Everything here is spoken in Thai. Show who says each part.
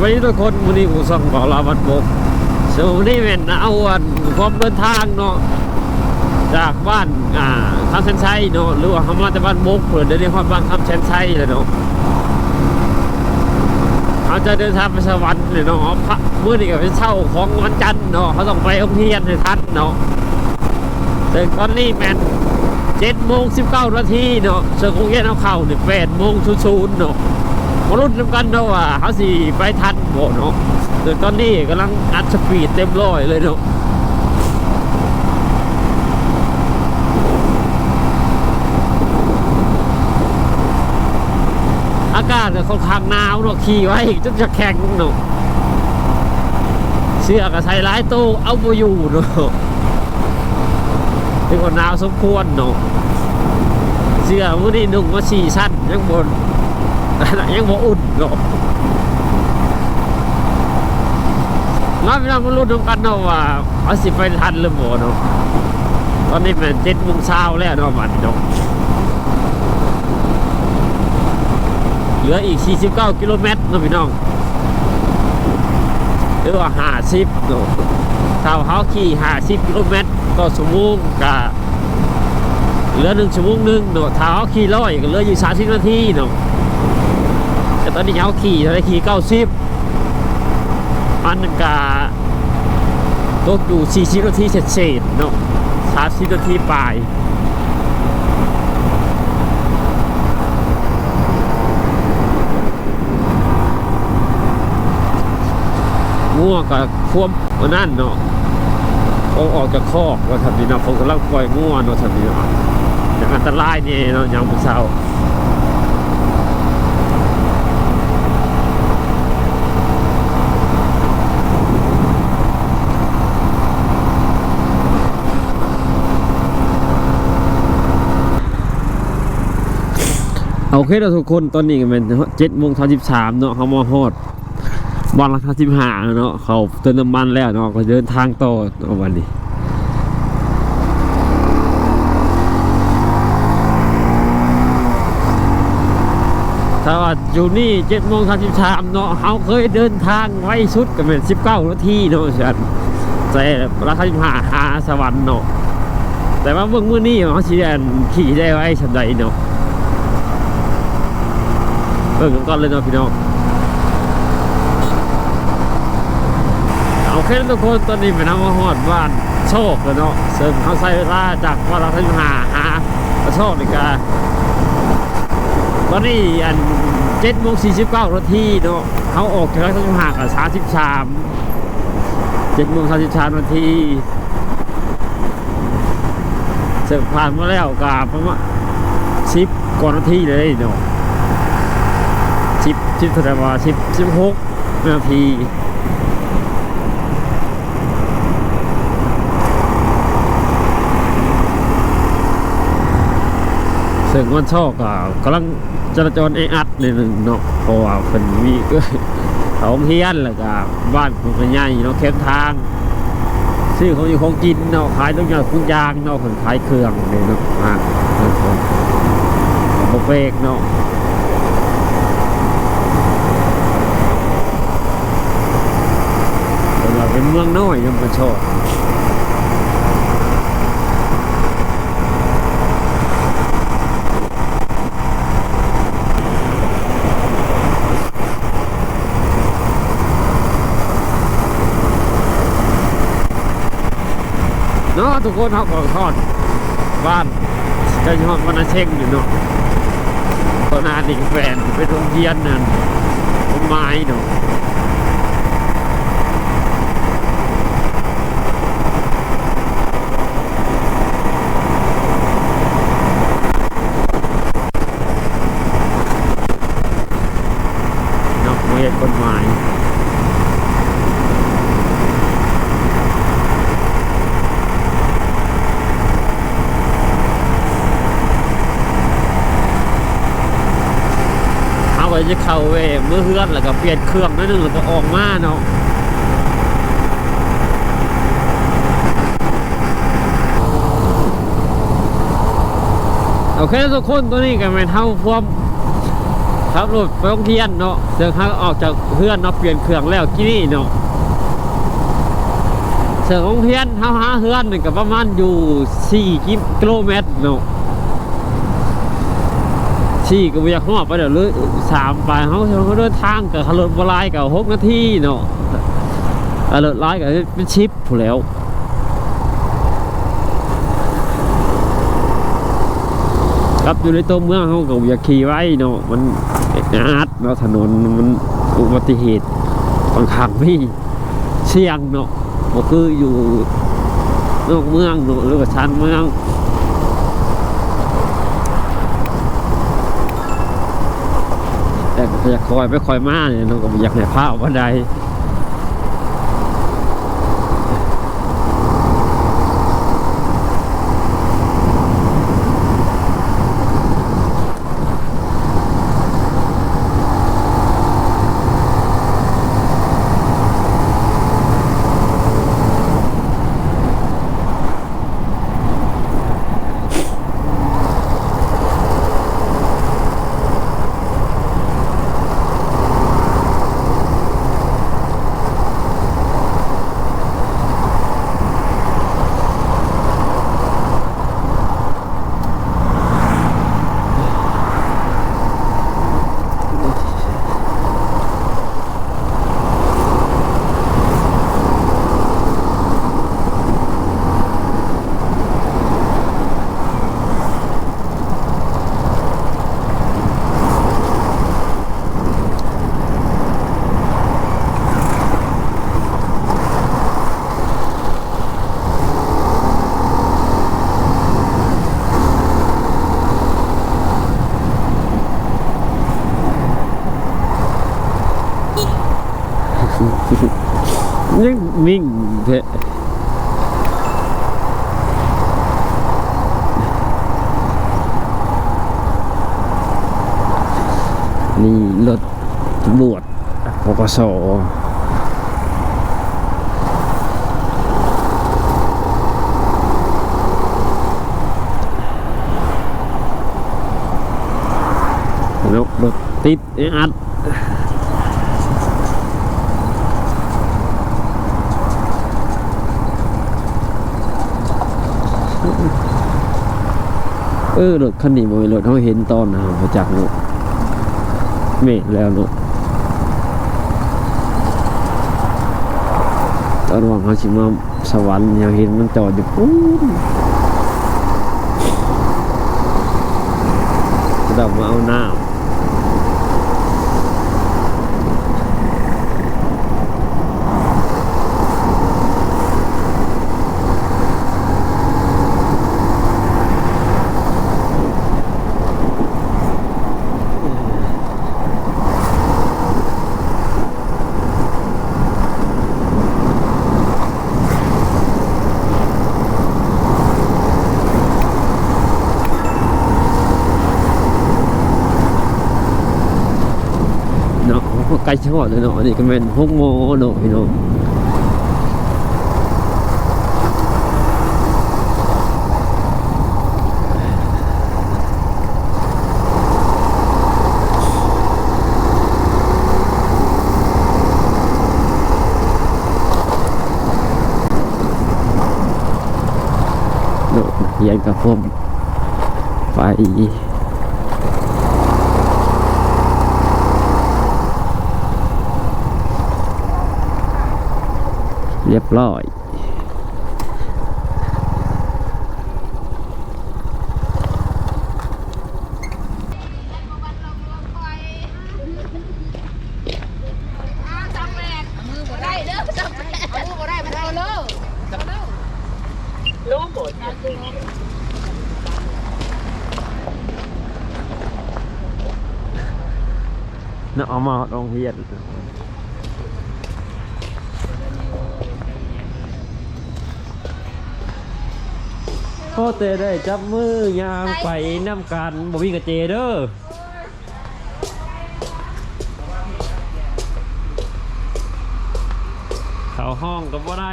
Speaker 1: ไปทุกคนวันนี้กูส่งบอกลาวันบกส่วนวันนี้เป็นเอาวันความเดินทางเนาะจากบ้านอ่าคำเชนชัยเนาะหรือว่าเขามาจากบ้านบกเพื่อเดินในความบ้านคำเชนชัยเลยเนาะเขาจะเดินทางไปสวรรค์เลยเนาะพระมื่อนี้ก็เป็นเช่าของวันจันทร์เนาะเขาต้องไปโรงเรียนให้ทันเนาะแต่ตอนนี้แมนเจ็ดโมงสิบเก้านาทีเนาะเสือคงเย็นเอาเข่าเนี่ยแปดโมงศูนย์เนาะ มาลุ้นนำกันเนาะว่าเขาสิไปทันบ่เนาะแต่ตอนนี้กำลังอัดสปีดเต็มร้อยเลยเนาะอากาศก็ค่อนข้างหนาวเนาะขี่ไว้จนจะแข็งเนาะเสื้อก็ใส่ร้ายตู้เอาไปอยู่เนาะเป็นคนหนาวสมควรเนาะเสื้อมื้อนี้นุ่งมาสี่ชั้นยังบน ยังบ่อุ่นเนาะมาพี่น้องมาลุ้นกันเนาะว่าเขาสิไปทันหรือบ่เนาะตอนนี้เป็นเจ็ดโมงเช้าแล้วเนาะมันเนาะเหลืออีก 49 กิโลเมตรนาะพี่น้องหรือว่า 50เนาะถ้าเขาขี่ 50 กิโลเมตรต่อชั่วโมงก็เหลือ1ชั่วโมงหนึ่งเนาะถ้าเขาขี่ร้อยก็เหลืออยู่ 30 นาทีเนาะ ต่ตอนนี้เขาขี่อะไรขี่เก้าสิบอันนึงกาตกอยู่สี่สิบนาทีเสร็จเสร็จๆเนาะสามสิบนาทีปลายง่วงกับควมวันนั่นเนาะเขาออกจากคอกว่าทำดีนะผมกำลังปล่อยง่วงเนาะทำดีนะอย่างอันตรายนี่เนาะอย่างผู้เศร้ โอเคเราทุกคนตอนนี้ก็เป็นเจ็ดโมงสามสิบสามเนาะเขามาฮอดวันละสิบห้าเนาะเขาเติมน้ำมันแล้วเนาะก็เดินทางต่อเอาวันนี้ถ้าว่าอยู่นี่เจ็ดโมงสามสิบสามเนาะเขาเคยเดินทางไว้สุดก็เป็นสิบเก้านาทีเนาะเสียนแต่ราคาสิบห้าหาสวรรค์เนาะแต่ว่าเมื่อมื่อนี้เขาชี้แอนขี่ได้ไว้ชันใดเนาะ เบิ่งก่อนเลยเนาะพี่น้องโอเคทุกคนตอนนี้เป็นน้ำมาหอดบ้านโชคแล้วเนาะซึ่งเขาใช้เวลาจากวันละที่หาหาโชคในการตอนนี้อันเจ็ดโมงสี่สิบเก้านาทีเนาะเขาออกจากที่หากับสามสิบสามเจ็ดโมงสามสิบสามนาทีเสร็จผ่านมาแล้วกับประมาณสิบกว่านาทีเลยเนาะ สิบสิบแสดงว่าสิบสิบหกนาทีซึ่งวันชอก็กำลังจราจรเออัดในหนึ่งเนาะเพราะว่าเป็นมีเอ้ยเขาเฮียนแล้วก็บ้านผมก็ใหญ่เนาะเข้มทางซื้อของอยู่ของกินเนาะขายทุกอย่างทุกอย่างเนาะคนขายเครื่องเนี่ยเนาะอ่าโบเปกเนาะ เป็นเมืองน้อยยังเป็นชอบเนาะทุกคนเขาขอทอดบ้านใจยอดวันเช่งอยู่เนาะตอนนาดิงแฟนไปโรงเรียนนั่นต้นไม้เนาะ นอกเวทกฎหมายเอาไป จะเข้าเวเมื่อเฮือนแล้วก็เปลี่ยนเครื่องนิดนึงแล้วก็ออกมาเนาะโอเคทุกคนตัวนี้ก็เป็นเท่าความขับรถไปโรงเรียนเนาะเดินทางออกจากเพื่อนเนาะเปลี่ยนเครื่องแล้วที่นี่เนาะเสือโรงเรียนเฮาหาเฮือนนี่ก็ประมาณอยู่4กิโลเมตรเนาะ สี่ก็บ่อยากฮอดไปเดี๋ยวเลยสามไปเฮาเขาเดินทางกับรถบ่หลายก็6นาทีเนาะอารถหลายก็เป็นชิปพู้แล้วครับอยู่ในตัวเมืองเขาก็อย่าขี่ไว้เนาะมันอาดเนาะถนนมันอุบัติเหตุบางครั้งไม่เสี่ยงเนาะก็คืออยู่นอกเมืองเนาะหรือว่าชานเมือง อยากคอยไปคอยมาเนี่ยน้องก็อยากให้พาออกมาได นิ่งเถอะนี่รถตำรวจปกสรถรถติดอัด ออรถคันนี้บ่เป็นรถเขาเห็นตอนนะมาจากรถเมฆแล้วรถตอนว่างเขาชิมาสวรรค์ยังเห็นมันจอดอยู่ปุ๊บจะดับมาเอาหน้าะใกล้ชอดเลยเนาะอันนี่ก็เป็นหกโมงเนาะพี่น้องเนาะเย็นกับผมไป เรียบร้อย
Speaker 2: จับแม่มือบ่ได้เด้อจับแม่เอามือบ่ได้มันเอาเด้อจับเด้อรู้หมด
Speaker 1: เนาะเอามาโรงเรียน พ่อเตได้จับมือยางไปน้ำกันบ่มีกระเจเด้อเข้าห้องก็บ่ได้